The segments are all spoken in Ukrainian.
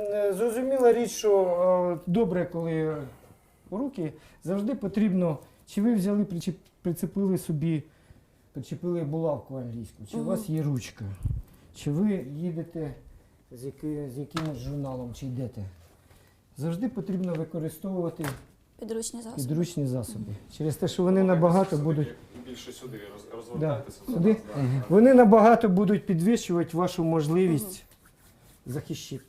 Е, Зрозуміла річ, що е, добре, коли руки завжди потрібно, чи ви взяли, прицепили собі, причепили булавку англійську, чи у вас є ручка, чи ви їдете з, яки, з якимось журналом, чи йдете. Завжди потрібно використовувати Підручні засоби. підручні засоби. Через те, що вони набагато будуть. більше сюди роз- розвертайтеся. Вони набагато будуть підвищувати вашу можливість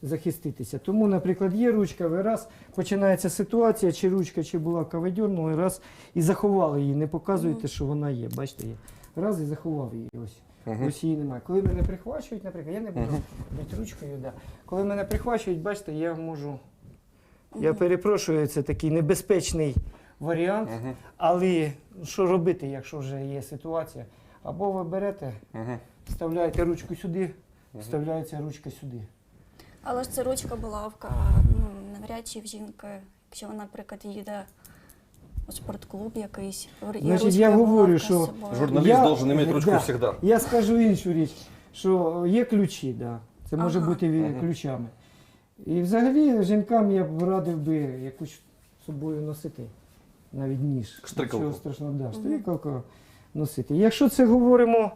захиститися. Тому, наприклад, є ручка, ви раз починається ситуація, чи ручка, чи булавка ви раз і заховали її. Не показуєте, що вона є. Бачите, є. Раз і заховав її. Ось. Ось її немає. Коли мене прихвачують, наприклад, я не буду бити ручкою. Да. Коли мене прихвачують, бачите, я можу. Я перепрошую, це такий небезпечний варіант. Але що робити, якщо вже є ситуація? Або ви берете, вставляєте ручку сюди, вставляється ручка сюди. Але ж це ручка булавка, ну, навряд чи в жінки, якщо вона, наприклад, їде у спортклуб якийсь, є Значить, ручка я говорю, булавка з що собою. Журналист Я- должен иметь ручку да. всегда. Я скажу іншу річ, що є ключі, да. це може Ага. бути Мгм. ключами. І взагалі жінкам я б радив би якусь з собою носити, навіть ніж. Штрикалку. Нічого страшного, да, штрикалку носити. Якщо це говоримо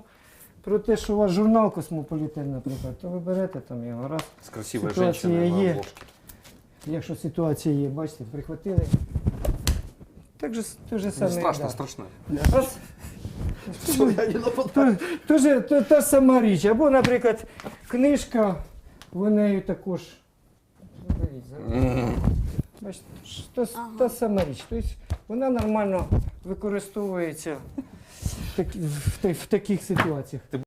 про те, що у вас журнал космополітен, наприклад, то ви берете там його раз. С красивой Ситуация женщиной на е. обложке. Якщо ситуація є, бачите, прихватили. Так же, те же саме. страшно, да. страшно. Раз. То, то, же- то, та ж сама річ. Або, наприклад, книжка, ви нею також. Заберіть, заберіть. Мгм. Бачите, ж та сама річ. Тобто вона нормально використовується в, такі- в, в таких ситуаціях.